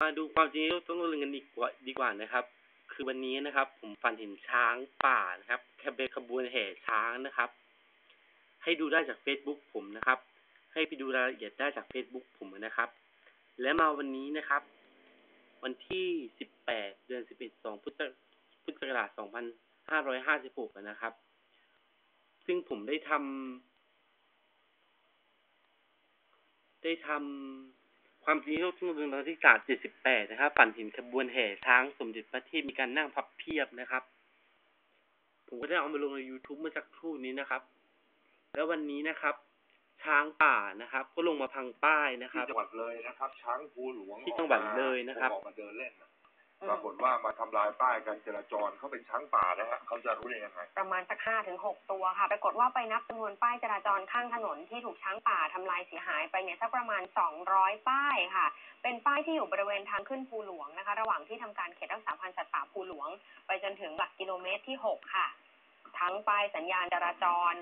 มาดูความจริงที่ต้องเรื่องกันดีกว่าดีกว่านะครับ คือวันนี้นะครับ ผมฝันเห็นช้างป่านะครับแคเบขบวนแห่ช้างนะครับ ให้ดูได้จาก Facebook ผมนะครับ ให้ไปดูรายละเอียดได้จาก Facebook ผมนะครับ และมาวันนี้นะครับ วันที่ 18 เดือน 11 2พุทธพุทธศักราช2556 นะครับ ซึ่งผมได้ทำได้ทำ ความจริงที่ต้องเรื่องตอนที่ศาสตร์78นะครับ ฝันเห็นขบวนแห่ช้างสมเด็จพระเทพมีการนั่งพับเพียบนะครับ ผมก็ได้เอามาลงใน YouTube เมื่อสักครู่นี้นะครับ แล้ววันนี้นะครับ ช้างป่านะครับ ก็ลงมาพังป้ายนะคที่รับจังหวัดเลยนะครับ ช้างภูหลวงที่จังหวัดเลยนะครับออกมาเดินเล่นน่ะ ปรากฏว่ามาทำลายป้ายการจราจรเขาเป็นช้างป่านะฮะเขาจะรู้ได้ยังไงประมาณสักห้าถึงหกตัวค่ะ ปรากฏว่าไปนับจำนวนป้ายจราจรข้างถนนที่ถูกช้างป่าทำลายเสียหายไปเนี่ยสักประมาณสองร้อยป้ายค่ะ เป็นป้ายที่อยู่บริเวณทางขึ้นภูหลวงนะคะ ระหว่างที่ทำการเขตรักษาพันธุ์สัตว์ป่าภูหลวง ไปจนถึงหลักกิโลเมตรที่หกค่ะ ทั้งป้ายสัญญาณจราจร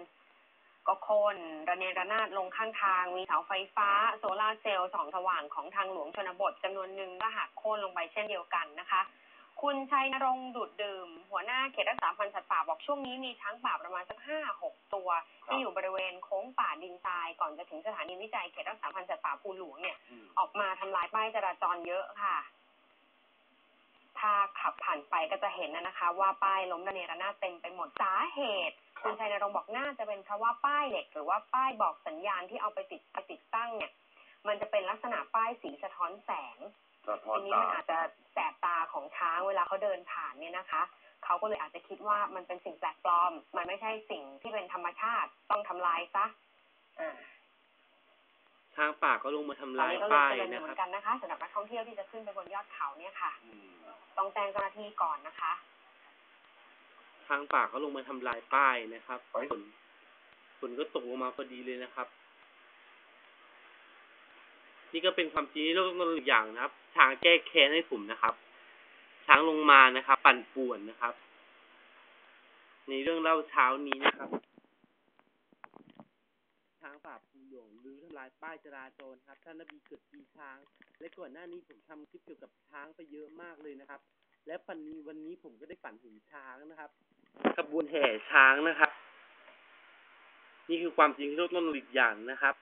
ก็โค่นระเนระนาดลงข้างทาง มีเสาไฟฟ้า โซลาร์เซลล์ส่องสว่างของทางหลวงชนบทจำนวนหนึ่งก็หักโค่นลงไปเช่นเดียวกันนะคะ คุณชัยนรงค์ดูดดื่ม หัวหน้าเขตรักษาพันธุ์สัตว์ป่าบอกช่วงนี้มีช้างป่าประมาณสักห้าหกตัว ที่อยู่บริเวณโค้งป่าดินทราย ก่อนจะถึงสถานีวิจัยเขตรักษาพันธุ์สัตว์ป่าภูหลวงเนี่ยออกมาทำลายป้ายจราจรเยอะค่ะถ้าขับผ่านไปก็จะเห็นนะนะคะ ว่าป้ายล้มระเนระนาดเต็มไปหมดสาเหตุ ครับคุณชัยนรงค์บอกน่าจะเป็นเพราะว่าป้ายเหล็กหรือว่าป้ายบอกสัญญาณที่เอาไปติดไปติดตั้งเนี่ย มันจะเป็นลักษณะป้ายสีสะท้อนแสงสะท้อนทีนี้ตามันอาจจะแสบตาของช้างเวลาเขาเดินผ่านเนี่ยนะคะเขาก็เลยอาจจะคิดว่ามันเป็นสิ่งแปลกปลอม มันไม่ใช่สิ่งที่เป็นธรรมชาติต้องทำลายซะอ่าช้างป่าก็ลงมาทำตอนลายนี้ก็ลงป้ายเตือนอยู่นะเหคมืรับอนกันนะคะสำหรับนักท่องเที่ยวที่จะขึ้นไปบนยอดเขาเนี่ยค่ะ อืม ต้องแจ้งเจ้าหน้าที่ก่อนนะคะ ช้างป่าก็ลงมาทำลายป้ายนะครับฝนฝนก็ตกลงมาพอดีเลยนะครับ นี่ก็เป็นความจริงที่โลกต้องอย่างนะครับช้างแก้แค้นให้ผมนะครับ ช้างลงมานะครับ ปั่นป่วนนะครับ ในเรื่องเล่าเช้านี้นะครับช้างป่าภูหลวงหรือทำลายป้ายจราจรครับท่านนบีเกิดปีช้าง และก่อนหน้านี้ผมทำคลิปเกี่ยวกับช้างไปเยอะมากเลยนะครับ และวันนี้วันนี้ผมก็ได้ฝันถึงช้างนะครับขบวนแห่ช้างนะครับ นี่คือความจริงที่โลกต้นหลีกอย่างนะครับ